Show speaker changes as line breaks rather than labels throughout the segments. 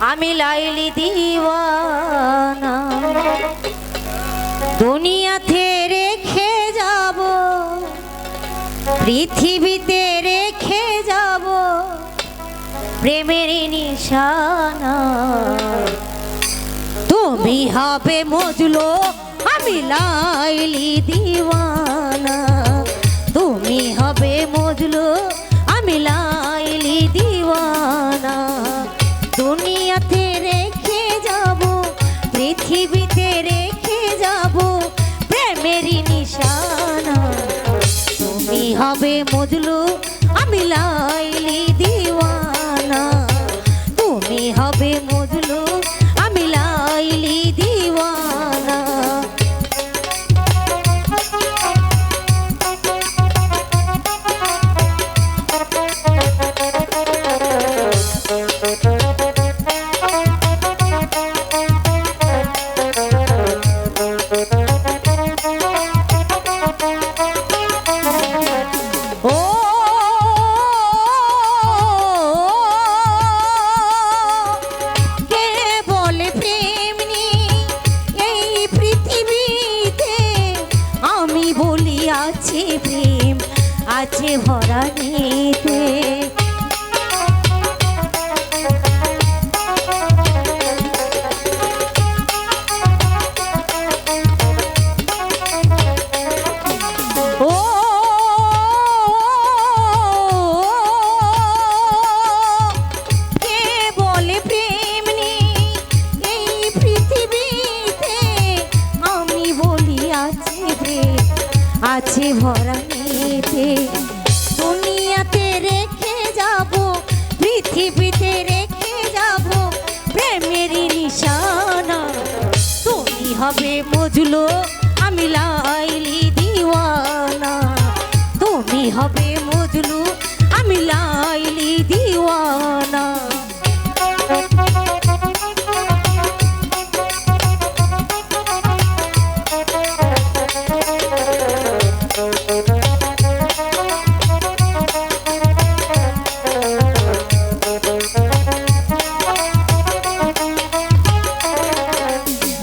আমি লাইলি দিওয়ানা। দুনিয়াতে রেখে যাব, পৃথিবীতে রেখে যাব, প্রেমের নিশানা। তুমি হবে মজলো, আমি লাইলি দিওয়ানা। পৃথিবীতে রেখে যাব প্রেমেরই নিশানা। তুমি হবে মজলু আমি লাইলি। আছে ভরা নিতে আছে ভরা নিতে দুনিয়াতে রেখে যাব, পৃথিবীতে রেখে যাব প্রেমেরই নিশানা। তুমি হবে মজলো, আমি লাইলি দিওয়ানা। তুমি হবে মজলু, আমি লাইলি দিওয়ানা।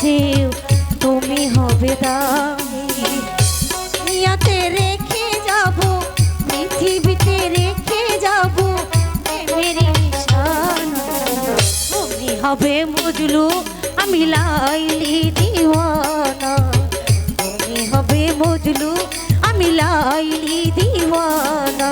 চেয়েও তুমি হবে দামি। দুনিয়াতে রেখে যাব, পৃথিবীতে রেখে যাব তুমি হবে মজলু, আমি লাইলি দিওয়ানা। তুমি হবে মজলু, আমি লাইলি দিওয়ানা।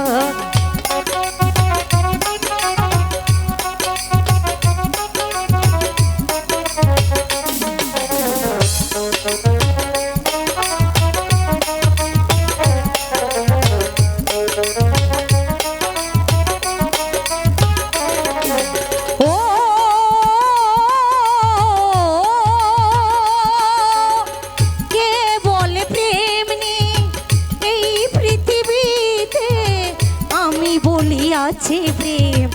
আছে প্রেম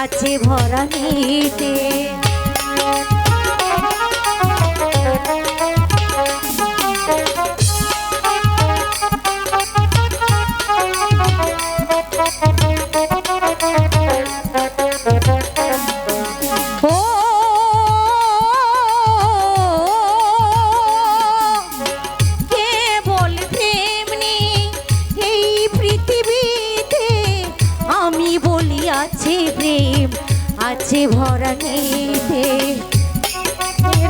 আছে ভরা নিতে ও কালি ভরা নিতে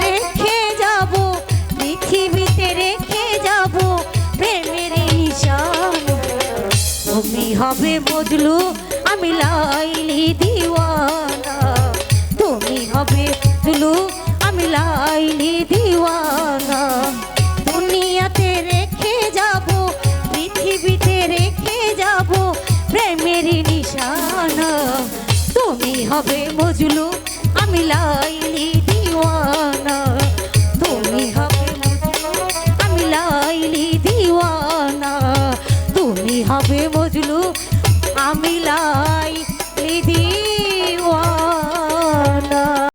রেখে যাব, পৃথিবীতে রেখে যাব প্রেমের নিশান তুমি হবে বদলু, আমি লাইলি দিওয়ানা। তুমি হবে বদলু, আমি লাইলি দিওয়ানা। দুনিয়াতে রেখে যাব, পৃথিবীতে রেখে যাব প্রেমের নিশানা হবে মজলু আমি লাইলি দিওয়ানা।